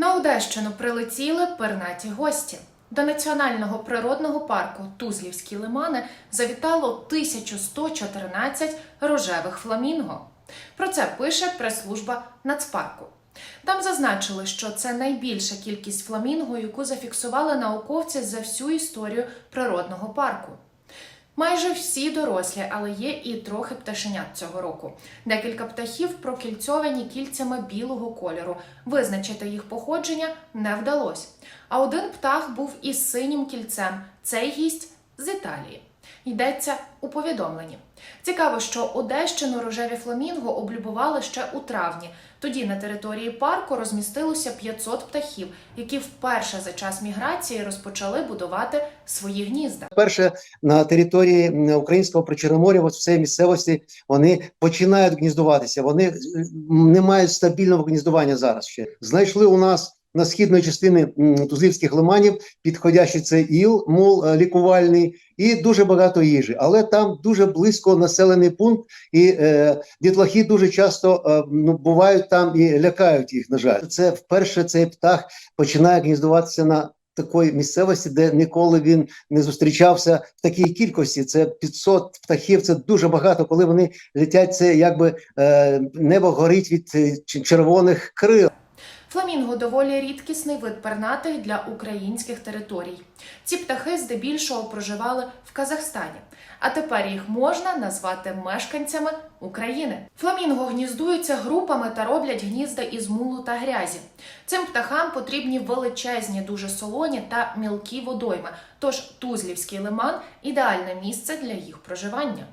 На Одещину прилетіли пернаті гості. До національного природного парку Тузлівські лимани завітало 1114 рожевих фламінго. Про це пише прес-служба Нацпарку. Там зазначили, що це найбільша кількість фламінго, яку зафіксували науковці за всю історію природного парку. Майже всі дорослі, але є і трохи пташенят цього року. Декілька птахів прокільцьовані кільцями білого кольору. Визначити їх походження не вдалося. А один птах був із синім кільцем. Цей гість з Італії. Йдеться у повідомленні. Цікаво, що Одещину рожеві фламінго облюбували ще у травні. Тоді на території парку розмістилося 500 птахів, які вперше за час міграції розпочали будувати свої гнізда. Перше на території українського причорномор'я, от в цій місцевості, вони починають гніздуватися. Вони не мають стабільного гніздування зараз ще. Знайшли у нас на східної частини тузлівських лиманів підходящий це іл, мул е, лікувальний, і дуже багато їжі. Але там дуже близько населений пункт, і е, дітлахи дуже часто е, ну, бувають там і лякають їх. На жаль, це вперше цей птах починає гніздуватися на такої місцевості, де ніколи він не зустрічався в такій кількості. Це 500 птахів. Це дуже багато. Коли вони летять, це якби е, небо горить від е, червоних крил. Фламінго доволі рідкісний вид пернатих для українських територій. Ці птахи здебільшого проживали в Казахстані, а тепер їх можна назвати мешканцями України. Фламінго гніздуються групами та роблять гнізда із мулу та грязі. Цим птахам потрібні величезні, дуже солоні та мілкі водойми. Тож Тузлівський лиман ідеальне місце для їх проживання.